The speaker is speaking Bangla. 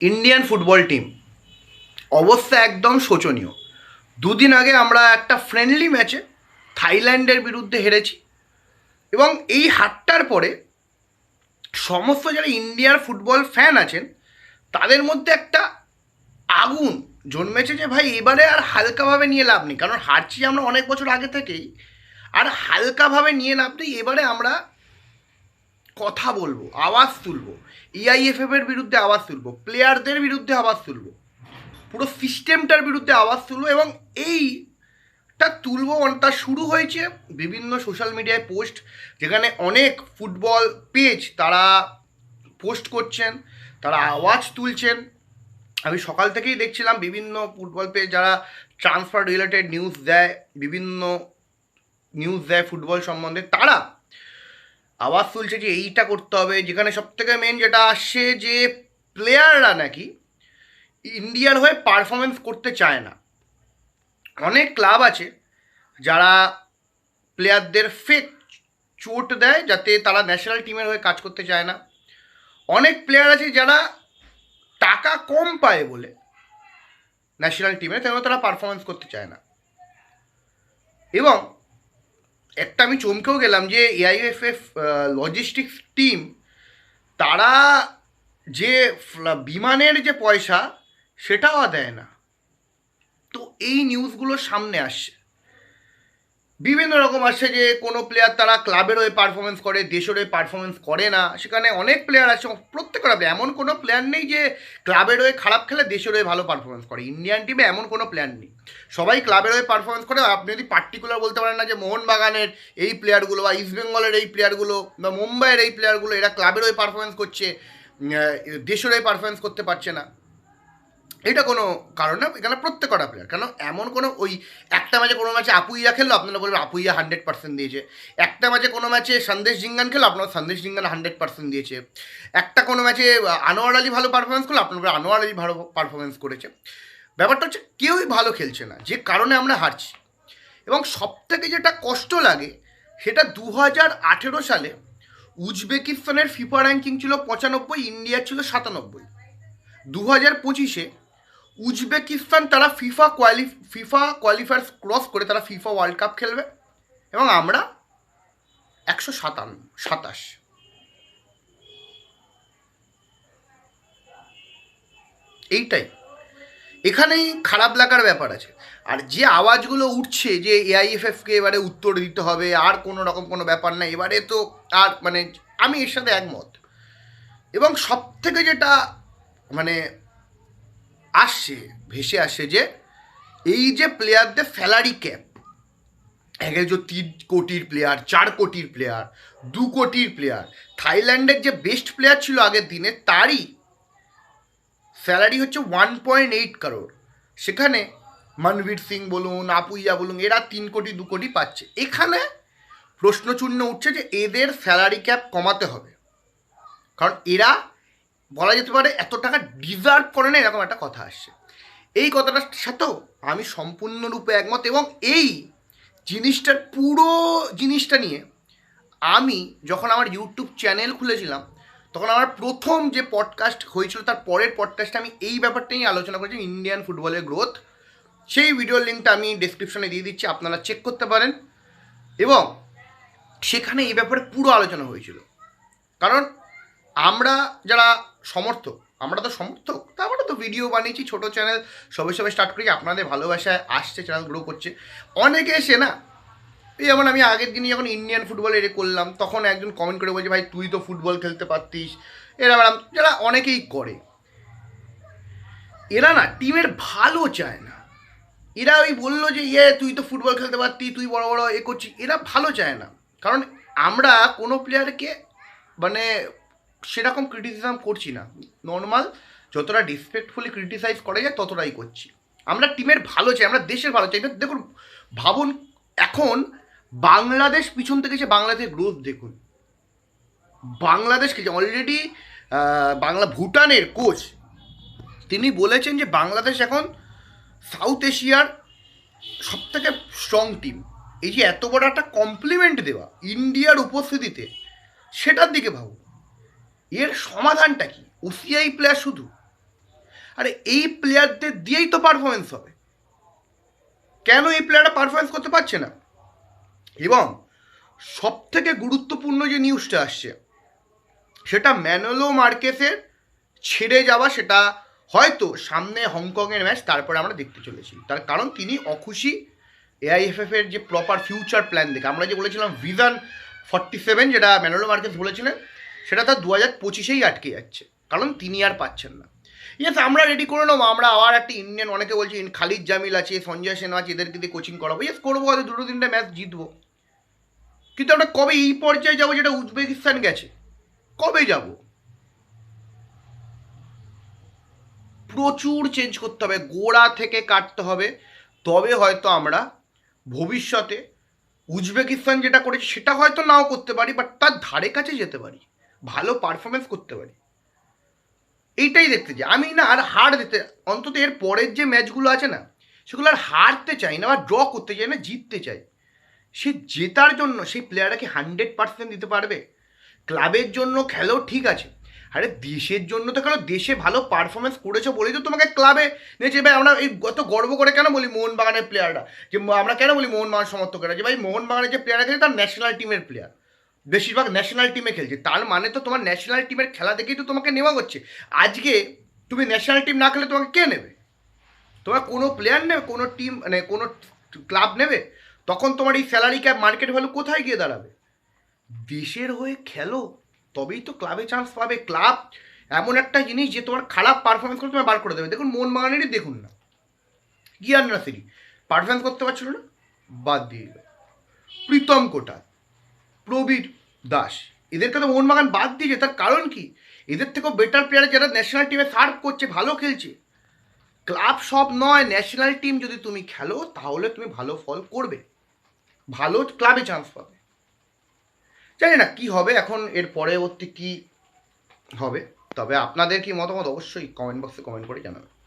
ইন্ডিয়ান ফুটবল টিম অবস্থা একদম শোচনীয়। দুদিন আগে আমরা একটা ফ্রেন্ডলি ম্যাচে থাইল্যান্ডের বিরুদ্ধে হেরেছি এবং এই হারটার পরে সমস্ত যারা ইন্ডিয়ার ফুটবল ফ্যান আছেন, তাদের মধ্যে একটা আগুন জন্মেছে যে ভাই এবারে আর হালকাভাবে নিয়ে লাভ নেই। কারণ হারছি আমরা অনেক বছর আগে থেকেই, আর হালকাভাবে নিয়ে লাভ নেই। এবারে আমরা কথা বলব, আওয়াজ তুলবো ইআইএফএফ এর বিরুদ্ধে আওয়াজ তুলবো প্লেয়ারদের বিরুদ্ধে আওয়াজ তুলবো, পুরো সিস্টেমটার বিরুদ্ধে আওয়াজ তুলবো এবং এইটা তুলবো মানে তার শুরু হয়েছে বিভিন্ন সোশ্যাল মিডিয়ায় পোস্ট যেখানে অনেক ফুটবল পেজ তারা পোস্ট করছেন, তারা আওয়াজ তুলছেন। আমি সকাল থেকেই দেখছিলাম বিভিন্ন ফুটবল পেজ যারা ট্রান্সফার রিলেটেড নিউজ দেয়, বিভিন্ন নিউজ দেয় ফুটবল সম্বন্ধে, তারা আওয়াজ তুলছে যে এইটা করতে হবে। যেখানে সব থেকে মেন যেটা আসছে যে প্লেয়াররা নাকি ইন্ডিয়ার হয়ে পারফরমেন্স করতে চায় না। অনেক ক্লাব আছে যারা প্লেয়ারদের ফেক চোট দেয় যাতে তারা ন্যাশনাল টিমের হয়ে কাজ করতে চায় না। অনেক প্লেয়ার আছে যারা টাকা কম পায় বলে ন্যাশনাল টিমে তেমন তারা পারফরমেন্স করতে চায় না। এবং একটা আমি চমকেও গেলাম যে এআইএফএফ লজিস্টিক্স টিম তারা যে বিমানের যে পয়সা, সেটাও দেয় না। তো এই নিউজগুলো সামনে আসছে। বিভিন্ন রকম আসছে যে কোনো প্লেয়ার তারা ক্লাবের হয়ে পারফরমেন্স করে, দেশের হয়ে পারফরমেন্স করে না। সেখানে অনেক প্লেয়ার আছে, প্রত্যেক ক্লাবে এমন কোনো প্লেয়ার নেই যে ক্লাবের হয়ে খারাপ খেলে দেশের হয়ে ভালো পারফরমেন্স করে। ইন্ডিয়ান টিমে এমন কোনো প্লেয়ার নেই। সবাই ক্লাবের হয়ে পারফরমেন্স করে। আপনি যদি পার্টিকুলার বলতে পারেন না যে মোহনবাগানের এই প্লেয়ারগুলো বা ইস্টবেঙ্গলের এই প্লেয়ারগুলো বা মুম্বাইয়ের এই প্লেয়ারগুলো এরা ক্লাবের হয়ে পারফরমেন্স করছে দেশের হয়ে পারফরমেন্স করতে পারছে না। এটা কোনো কারণ না এখানে প্রত্যেকটা প্লেয়ার কেন এমন কোনো ওই একটা ম্যাচে কোনো ম্যাচে আপুইয়া খেললো, আপনারা বলবেন আপুইয়া হান্ড্রেড পার্সেন্ট দিয়েছে। একটা ম্যাচে কোনো ম্যাচে সন্দেশ জিঙ্গান খেলো আপনার সন্দেশ জিঙ্গান হান্ড্রেড পার্সেন্ট দিয়েছে। একটা কোনো ম্যাচে আনোয়ার আলী ভালো পারফরমেন্স করল, আপনার আনোয়ার আলী ভালো পারফরমেন্স করেছে। ব্যাপারটা হচ্ছে কেউই ভালো খেলছে না, যে কারণে আমরা হারছি। এবং সব থেকে যেটা কষ্ট লাগে, সেটা দু হাজার আঠেরো সালে উজবেকিস্তানের ফিফা র্যাঙ্কিং ছিল পঁচানব্বই, ইন্ডিয়ার ছিল সাতানব্বই। দু হাজার পঁচিশে উজবেকিস্তান তারা ফিফা কোয়ালি, ফিফা কোয়ালিফায়ার্স ক্রস করে তারা ফিফা ওয়ার্ল্ড কাপ খেলবে। এবং আমরা একশো সাতান্ন সাতাশ। এইটাই। এখানেই খারাপ লাগার ব্যাপার আছে। আর যে আওয়াজগুলো উঠছে যে এআইএফএফকে এবারে উত্তর দিতে হবে, আর কোনো রকম কোনো ব্যাপার না এবারে তো আর মানে আমি এর সাথে একমত। এবং সব থেকে যেটা মানে আসছে ভেসে আসে যে এই যে প্লেয়ারদের স্যালারি ক্যাপ এক একজন তিন কোটির প্লেয়ার চার কোটির প্লেয়ার দু কোটির প্লেয়ার থাইল্যান্ডের যে বেস্ট প্লেয়ার ছিল আগের দিনে তারই স্যালারি হচ্ছে ওয়ান পয়েন্ট এইট কারোর সেখানে মনবীর সিং বলুন, আপুইয়া বলুন, এরা তিন কোটি, দু কোটি পাচ্ছে। এখানে প্রশ্নচিহ্ন উঠছে যে এদের স্যালারি ক্যাপ কমাতে হবে। কারণ এরা বলা যেতে পারে এত টাকা ডিজার্ভ করে না এরকম একটা কথা আসছে। এই কথাটার সাথেও আমি সম্পূর্ণরূপে একমত এবং এই জিনিসটার পুরো জিনিসটা নিয়ে আমি যখন আমার ইউটিউব চ্যানেল খুলেছিলাম, তখন আমার প্রথম যে পডকাস্ট হয়েছিল তার পরের পডকাস্টে আমি এই ব্যাপারটা নিয়ে আলোচনা করেছি ইন্ডিয়ান ফুটবলের গ্রোথ সেই ভিডিওর লিঙ্কটা আমি ডিসক্রিপশনে দিয়ে দিচ্ছি, আপনারা চেক করতে পারেন। এবং সেখানে এই ব্যাপারে পুরো আলোচনা হয়েছিল। কারণ আমরা যারা সমর্থক, আমরা তো সমর্থক তারপরে তো ভিডিও বানিয়েছি, ছোটো চ্যানেল সবে সবে স্টার্ট করেছি আপনাদের ভালোবাসায় আসছে চ্যানেল গ্রো করছে। অনেকে এসে না, এই যেমন আমি আগের দিনই যখন ইন্ডিয়ান ফুটবল এর করলাম, তখন একজন কমেন্ট করে বলছে, ভাই, তুই তো ফুটবল খেলতে পারতিস। এরা যারা অনেকেই করে। এরা না, টিমের ভালো চায় না। এরা ওই বলল যে ইয়ে তুই তো ফুটবল খেলতে পারতি, তুই বড় বড় এ করছিস। এরা ভালো চায় না। কারণ আমরা কোনো প্লেয়ারকে মানে সেরকম ক্রিটিসিজম করছি না। নর্মাল যতটা ডিসপেক্টফুলি ক্রিটিসাইজ করা যায় ততটাই করছি। আমরা টিমের ভালো চাই, আমরা দেশের ভালো চাই। দেখুন, ভাবুন, এখন বাংলাদেশ পিছন থেকে যে বাংলাদেশের গ্রোথ দেখুন। বাংলাদেশকে অলরেডি বাংলা ভুটানের কোচ তিনি বলেছেন যে বাংলাদেশ এখন সাউথ এশিয়ার সব থেকে স্ট্রং টিম এই যে এত বড় একটা কমপ্লিমেন্ট দেওয়া ইন্ডিয়ার উপস্থিতিতে, সেটার দিকে ভাবুন। এর সমাধানটা কি? ওসিআই প্লেয়ার শুধু? আরে এই প্লেয়ারদের দিয়েই তো পারফরমেন্স হবে। কেন এই প্লেয়ারটা পারফরমেন্স করতে পারছে না? এবং সব থেকে গুরুত্বপূর্ণ যে নিউজটা আসছে, সেটা ম্যানোলো মার্কেসের ছেড়ে যাওয়া, সেটা হয়তো সামনে হংকংয়ের ম্যাচ তারপরে আমরা দেখতে চলেছি। তার কারণ তিনি অখুশি এআইএফএফ এর যে প্রপার ফিউচার প্ল্যান দেখে, আমরা যে বলেছিলাম ভিজন ফর্টি সেভেন যেটা ম্যানোলো মার্কেস বলেছিলেন সেটা তার দু হাজার পঁচিশেই আটকে যাচ্ছে, কারণ তিনি আর পাচ্ছেন না। ইয়েস আমরা রেডি করে নেব, আমরা আবার একটা ইন্ডিয়ান অনেকে বলছি খালিদ জামিল আছে, সঞ্জয় সেন আছে, এদেরকে দিয়ে কোচিং করাবো। ইয়েস করব, হয়তো দুটো তিনটে ম্যাচ জিতবো। কিন্তু আমরা কবে এই পর্যায়ে যাব যেটা উজবেকিস্তান গেছে? কবে যাব? প্রচুর চেঞ্জ করতে হবে, গোড়া থেকে কাটতে হবে। তবে হয়তো আমরা ভবিষ্যতে উজবেকিস্তান যেটা করেছে, সেটা হয়তো নাও করতে পারি বাট তার ধারে কাছে যেতে পারি। ভালো পারফরমেন্স করতে পারি। এইটাই দেখতে চাই। আমি না আর হার দিতে, অন্তত এর পরের যে ম্যাচগুলো আছে না, সেগুলো আর হারতে চাই না বা ড্র করতে চাই না, জিততে চাই। সে জেতার জন্য, সেই প্লেয়ারটা কি হান্ড্রেড পার্সেন্ট দিতে পারবে? ক্লাবের জন্য খেলো ঠিক আছে। আরে দেশের জন্য তো কেন দেশে ভালো পারফরমেন্স করেছ বলেই তো তোমাকে ক্লাবে নিয়েছে। ভাই, আমরা এই গত গর্ব করে কেন বলি মোহনবাগানের প্লেয়াররা যে আমরা কেন বলি মোহনবাগান সমর্থকেরা? যে ভাই, মোহনবাগানের যে প্লেয়াররা খেলে তার ন্যাশনাল টিমের প্লেয়ার বেশিরভাগ ন্যাশনাল টিমে খেলছে। তার মানে তো তোমার ন্যাশনাল টিমের খেলা দেখেই তো তোমাকে নেওয়া হচ্ছে। আজকে তুমি ন্যাশনাল টিম না খেলে তোমাকে কে নেবে? তোমার কোনো প্লেয়ার নেবে? কোনো টিম মানে কোনো ক্লাব নেবে? তখন তোমার এই স্যালারি ক্যাপ মার্কেট ভ্যালু কোথায় গিয়ে দাঁড়াবে? দেশের হয়ে খেলো, তবেই তো ক্লাবে চান্স পাবে। ক্লাব এমন একটা জিনিস যে তোমার খারাপ পারফরমেন্স করে তোমায় বার করে দেবে। দেখুন মন বাগানেরই দেখুন না। গিয়ার নাসিরি পারফরমেন্স করতে পারছিল না? বাদ দিয়ে প্রীতম কোটাল প্রবীর দাস। এদেরকে তো মোহনবাগান বাদ দিয়েছে তার কারণ কি? এদের থেকেও বেটার প্লেয়ার যারা ন্যাশনাল টিমে সার্ভ করছে, ভালো খেলছে। ক্লাব সব নয় ন্যাশনাল টিম যদি তুমি খেলো, তাহলে তুমি ভালো ফল করবে। ভালো ক্লাবে চান্স পাবে। জানি না কি হবে এখন, এর পরবর্তী কি হবে? তবে আপনাদের কি মতামত অবশ্যই কমেন্ট বক্সে কমেন্ট করে জানাবেন।